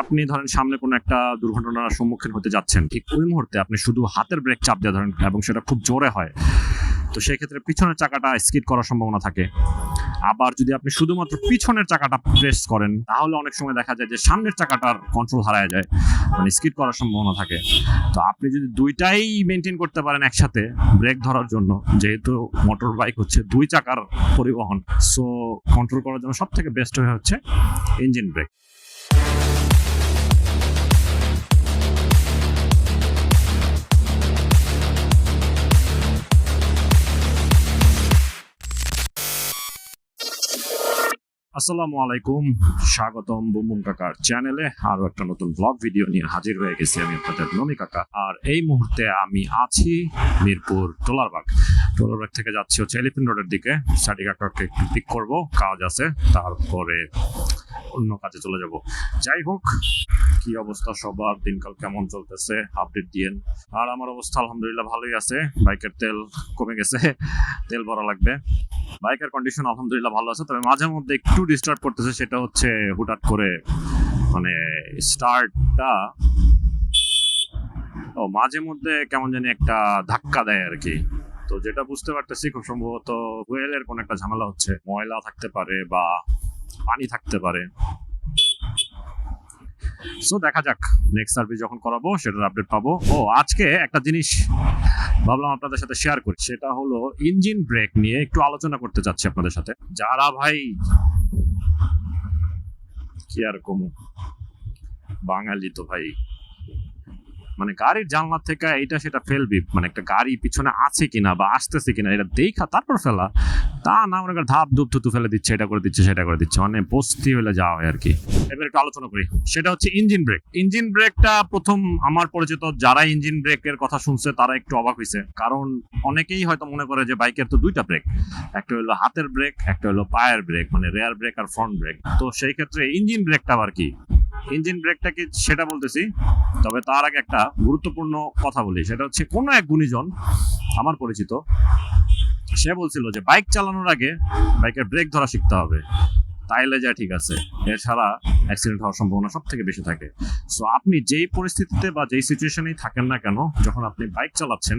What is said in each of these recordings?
আপনি ধরেন সামনে কোনো একটা দুর্ঘটনার সম্মুখীন হতে যাচ্ছেন, ঠিক ওই মুহূর্তে আপনি শুধু হাতের ব্রেক চাপ দিয়ে ধরেন এবং সেটা খুব জোরে হয়। তো সেই ক্ষেত্রে পিছনের চাকাটা স্কিড করার সম্ভাবনা থাকে। আবার যদি আপনি শুধুমাত্র পিছনের চাকাটা প্রেস করেন, তাহলে অনেক সময় দেখা যায় যে সামনের চাকাটার কন্ট্রোল হারায় যায় মানে স্কিড করার সম্ভাবনা থাকে। তো আপনি যদি দুইটাই মেনটেন করতে পারেন একসাথে ব্রেক ধরার জন্য, যেহেতু মোটর বাইক হচ্ছে দুই চাকার পরিবহন সো কন্ট্রোল করার জন্য সব থেকে বেস্ট হয়ে হচ্ছে ইঞ্জিন ব্রেক আসসালামু আলাইকুম, স্বাগতম বুমবুম কাকার চ্যানেলে। আরও একটা নতুন ব্লগ ভিডিও নিয়ে হাজির হয়ে গেছি আমি আপনাদের নমি কাকা। আর এই মুহূর্তে আমি আছি মিরপুর টোলারবাগ। টোলারবাগ থেকে যাচ্ছি হচ্ছে এলিফেন্ট রোডের দিকে। সাডি কাকাকে একটু পিক করব, কাজ আছে, তারপরে অন্য কাজে চলে যাব। যাই হোক কি অবস্থা সবার? দিনকাল কেমন চলতেছে? আপডেট দিয়েন। আর আমার অবস্থা আলহামদুলিল্লাহ ভালোই আছে। বাইকের তেল কমে গেছে। তেল ভরা লাগবে। বাইকের কন্ডিশন আলহামদুলিল্লাহ ভালো আছে। তবে মাঝে মধ্যে একটু ডিস্টার্ব করতেছে সেটা হচ্ছে হুটহাট করে মানে স্টার্টটা ও মাঝে মধ্যে কেমন জানি একটা ধাক্কা দেয় আর কি। তো যেটা বুঝতে পারতেছি খুব সম্ভবত ওয়েলের কোনো একটা ঝামেলা হচ্ছে। ময়লা থাকতে পারে বা পানি থাকতে পারে। সো দেখা যাক নেক্সট সার্ভিস যখন করাবো, সেটার আপডেট পাবো। ও, আজকে একটা জিনিস ভাবলাম আপনাদের সাথে শেয়ার করি। সেটা হলো ইঞ্জিন ব্রেক নিয়ে একটু আলোচনা করতে চাচ্ছি আপনাদের সাথে। যারা ভাই, কি আর কমু? বাঙালি তো ভাই। মানে গাড়ির জানলা থেকে এটা সেটা ফেলবি মানে একটা গাড়ি পিছনে আছে কিনা বা আসতেছে কিনা, এটা দেখা, তারপর ফেলা। তা না, মনে কর ধাপ ধুপ থুতু ফেলে দিচ্ছে, এটা করে দিচ্ছে, সেটা করে দিচ্ছে মানে বস্তি হলে যাওয়া হয় আর কি এবার একটু আলোচনা করি, সেটা হচ্ছে ইঞ্জিন ব্রেক ইঞ্জিন ব্রেকটা প্রথম আমার পরিচিত, যারা ইঞ্জিন ব্রেকের কথা শুনছে, তারা একটু অবাক হয়েছে কারণ অনেকেই হয়তো মনে করে যে বাইকের তো দুইটা ব্রেক একটা হলো হাতের ব্রেক একটা হলো পায়ের ব্রেক মানে রেয়ার ব্রেক আর ফ্রন্ট ব্রেক তো সেই ক্ষেত্রে ইঞ্জিন ব্রেকটা আবার কি? ইঞ্জিন ব্রেকটা কি সেটা বলতেছি, তবে তার আগে একটা গুরুত্বপূর্ণ কথা বলি। সেটা হচ্ছে কোনো এক গুণীজন, আমার পরিচিত, সে বলছিল যে বাইক চালানোর আগে বাইকের ব্রেক ধরা শিখতে হবে। তাইলে যা ঠিক আছে। এছাড়া অ্যাক্সিডেন্ট হওয়ার সম্ভাবনা সব থেকে বেশি থাকে। সো আপনি যেই পরিস্থিতিতে বা যেই সিচুয়েশনেই থাকেন না কেন, যখন আপনি বাইক চালাচ্ছেন,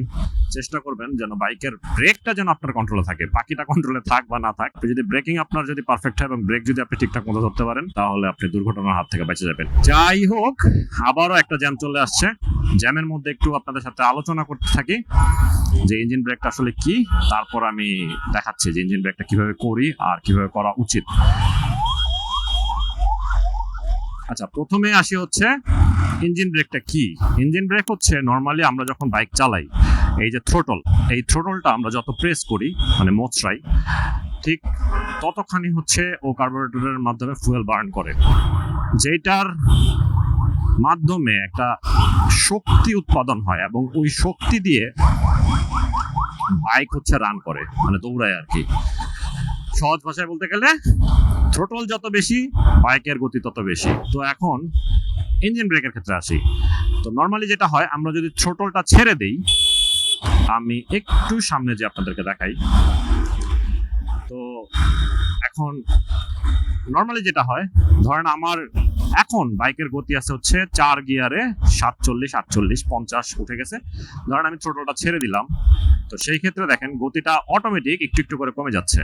চেষ্টা করবেন যেন বাইকের ব্রেকটা যেন আপনার কন্ট্রোলে থাকে। বাকিটা কন্ট্রোলে থাক বা না থাক যদি ব্রেকিং আপনার যদি পারফেক্ট হয় এবং ব্রেক যদি আপনি ঠিকঠাক মতো ধরতে পারেন, তাহলে আপনি দুর্ঘটনার হাত থেকে বেঁচে যাবেন। যাই হোক, আবারও একটা জ্যাম চলে আসছে। জ্যামের মধ্যে একটু আপনাদের সাথে আলোচনা করতে থাকি যে ইঞ্জিন ব্রেকটা আসলে কি, তারপর আমি দেখাচ্ছি যে ইঞ্জিন ব্রেকটা কীভাবে করি আর কীভাবে করা উচিত। আচ্ছা প্রথমে আসি হচ্ছে ইঞ্জিন ব্রেকটা কি? ইঞ্জিন ব্রেক হচ্ছে নর্মালি আমরা যখন বাইক চালাই, এই যে থ্রোটল এই থ্রোটলটা আমরা যত প্রেস করি মানে মোচড়াই, ঠিক ততখানি হচ্ছে ও কার্বোরেটরের মাধ্যমে ফুয়েল বার্ন করে। যেটার মাধ্যমে একটা শক্তি উৎপাদন হয় এবং ওই শক্তি দিয়ে বাইক হচ্ছে রান করে মানে দৌড়ায় আর কি। সহজ ভাষায় বলতে গেলে থ্রোটল যত বেশি বাইকের গতি তত বেশি। তো এখন ইঞ্জিন ব্রেকের ক্ষেত্রে আসি। তো নর্মালি যেটা হয়, আমরা যদি থ্রোটলটা ছেড়ে দেই, আমি একটু সামনে যে আপনাদেরকে দেখাই। তো এখন নর্মালি যেটা হয়, ধরেন আমার এখন বাইকের গতি আছে হচ্ছে চার গিয়ারে সাতচল্লিশ, আটচল্লিশ, পঞ্চাশ উঠে গেছে। ধরেন আমি ছোটটা ছেড়ে দিলাম। তো সেই ক্ষেত্রে দেখেন গতিটা অটোমেটিক একটু একটু করে কমে যাচ্ছে।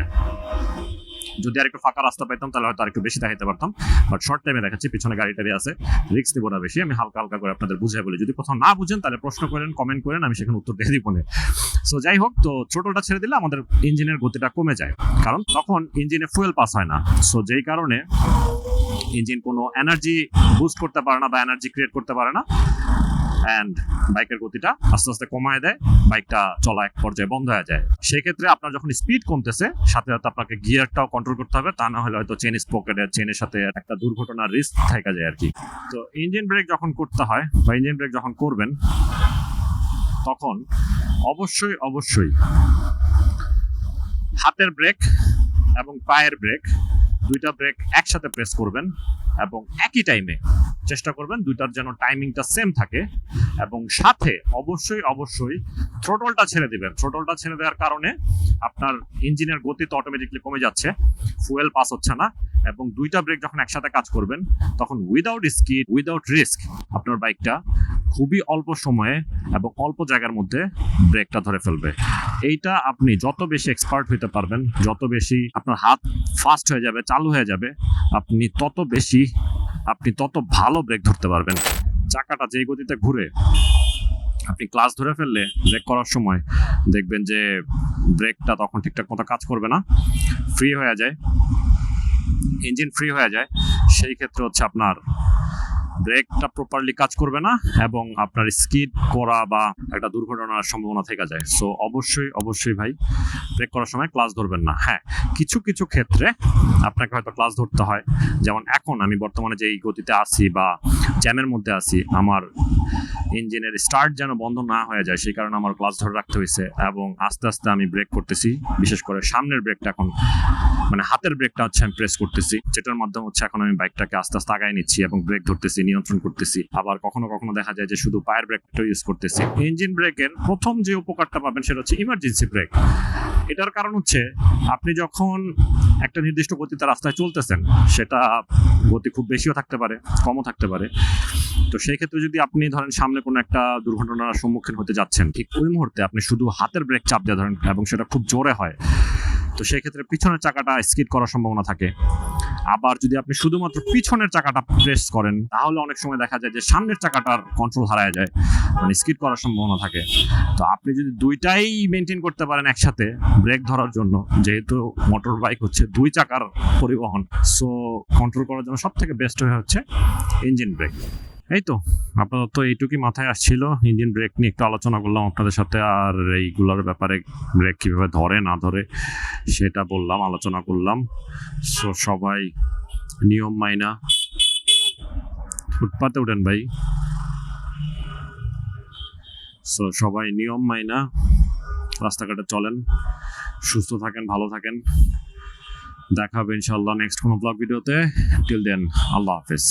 যদি আর একটু ফাঁকা রাস্তা পেতাম তাহলে হয়তো আর একটু বেশি দেখাতে পারতাম। বাট শর্ট টাইমে দেখাচ্ছি, পিছনে গাড়ি টাড়ি আছে। রিক্স দেবো না বেশি, আমি হালকা হালকা করে আপনাদের বুঝাই বলি। যদি কোথাও না বুঝেন, তাহলে প্রশ্ন করেন কমেন্ট করেন, আমি সেখানে উত্তর দিয়ে দিব সো যাই হোক, তো ছোটটা ছেড়ে দিলে আমাদের ইঞ্জিনের গতিটা কমে যায়। কারণ তখন ইঞ্জিনে ফুয়েল পাস হয় না। সো যেই কারণে ইঞ্জিন কোনো এনার্জি বুস্ট করতে পারে না বা এনার্জি ক্রিয়েট করতে পারে না। অ্যান্ড বাইকের গতিটা আস্তে আস্তে কমায় দেয় বাইকটা চলা এক পর্যায়ে বন্ধ হয়ে যায়। সেই ক্ষেত্রে আপনার যখন স্পিড কমতেছে, সাথে সাথে আপনাকে গিয়ারটাও কন্ট্রোল করতে হবে, তা না হলে হয়তো চেন স্পকেটের চেনের সাথে একটা দুর্ঘটনার রিস্ক থাকা যায় আর কি তো ইঞ্জিন ব্রেক যখন করতে হয় বা ইঞ্জিন ব্রেক যখন করবেন, তখন অবশ্যই অবশ্যই হাতের ব্রেক এবং পায়ের ব্রেক দুইটা ব্রেক একসাথে প্রেস করবেন এবং একই টাইমে চেষ্টা করবেন দুইটার যেন টাইমিংটা সেম থাকে এবং সাথে অবশ্যই অবশ্যই থ্রোটলটা ছেড়ে দিবেন। থ্রোটলটা ছেড়ে দেওয়ার কারণে আপনার ইঞ্জিনের গতি তো অটোমেটিকলি কমে যাচ্ছে ফুয়েল পাস হচ্ছে না এবং দুইটা ব্রেক যখন একসাথে কাজ করবেন, তখন উইদাউট স্কিড উইদাউট রিস্ক আপনার বাইকটা খুবই অল্প সময়ে এবং অল্প জায়গার মধ্যে ব্রেকটা ধরে ফেলবে। এইটা আপনি যত বেশি এক্সপার্ট হইতে পারবেন, যত বেশি আপনার হাত ফাস্ট হয়ে যাবে, চালু হয়ে যাবে, আপনি তত বেশি, আপনি তত ভালো ব্রেক ধরতে পারবেন। চাকাটা যেই গতিতে ঘুরে, আপনি ক্লাস ধরে ফেললে ব্রেক করার সময় দেখবেন যে ব্রেকটা তখন ঠিকঠাক মতো কাজ করবে না। ফ্রি হয়ে যায় ইঞ্জিন ফ্রি হয়ে যায়, সেই ক্ষেত্রে হচ্ছে আপনার ব্রেকটা প্রপারলি কাজ করবে না এবং আপনার স্কিড করা বা একটা দুর্ঘটনার সম্ভাবনা থেকে যায়। সো অবশ্যই অবশ্যই ভাই ব্রেক করার সময় ক্লাস ধরবেন না। হ্যাঁ কিছু কিছু ক্ষেত্রে আপনাকে হয়তো ক্লাস ধরতে হয়। যেমন এখন আমি বর্তমানে যেই গতিতে আছি বা জ্যামের মধ্যে আছি, আমার ইঞ্জিনের স্টার্ট যেন বন্ধ না হয়ে যায়, সেই কারণে আমার ক্লাস ধরে রাখতে হয়েছে এবং আস্তে আস্তে আমি ব্রেক করতেছি, বিশেষ করে সামনের ব্রেকটা এখন মানে হাতের ব্রেকটা হচ্ছে আমি প্রেস করতেছি, যেটার মাধ্যমে হচ্ছে এখন আমি বাইকটাকে আস্তে আস্তে আগায় নিচ্ছি এবং ব্রেক ধরতেছি, নিয়ন্ত্রণ করতেছি। আবার কখনো কখনো দেখা যায় যে শুধু পায়ের ব্রেকটা ইউজ করতেছি। ইঞ্জিন ব্রেকের প্রথম যে উপকারটা পাবেন সেটা হচ্ছে ইমার্জেন্সি ব্রেক এটার কারণ হচ্ছে আপনি যখন একটা নির্দিষ্ট গতিতে রাস্তায় চলতেছেন, সেটা গতি খুব বেশিও থাকতে পারে, কমও থাকতে পারে। তো সেই ক্ষেত্রে যদি আপনি ধরেন সামনে কোনো একটা দুর্ঘটনার সম্মুখীন হতে যাচ্ছেন, ঠিক ওই মুহূর্তে আপনি শুধু হাতের ব্রেক চাপ দিয়ে ধরেন এবং সেটা খুব জোরে হয়, তো সেই ক্ষেত্রে পিছনের চাকাটা স্কিড করার সম্ভাবনা থাকে। আবার যদি আপনি শুধুমাত্র পিছনের চাকাটা প্রেস করেন, তাহলে অনেক সময় দেখা যায় যে সামনের চাকাটার কন্ট্রোল হারায় যায় মানে স্কিড করার সম্ভাবনা থাকে। তো আপনি যদি দুইটাই মেনটেন করতে পারেন একসাথে ব্রেক ধরার জন্য, যেহেতু মোটর বাইক হচ্ছে দুই চাকার পরিবহন সো কন্ট্রোল করার জন্য সব থেকে বেস্ট হয়ে হচ্ছে ইঞ্জিন ব্রেক এই তো, আপাতত এইটুকুই মাথায় আসছিল। ইঞ্জিন ব্রেক নিয়ে একটু আলোচনা করলাম আপনাদের সাথে, আর এইগুলোর ব্যাপারে ব্রেক কীভাবে ধরে, না ধরে, সেটা বললাম, আলোচনা করলাম। সো সবাই নিয়ম মাইনা। ফুটপাতে উঠেন ভাই। সো সবাই নিয়ম মাইনা। রাস্তাঘাটে চলেন, সুস্থ থাকেন, ভালো থাকেন। দেখা হবে ইনশাল্লাহ নেক্সট কোনো ব্লগ ভিডিওতে। টিল দেন আল্লাহ হাফিজ।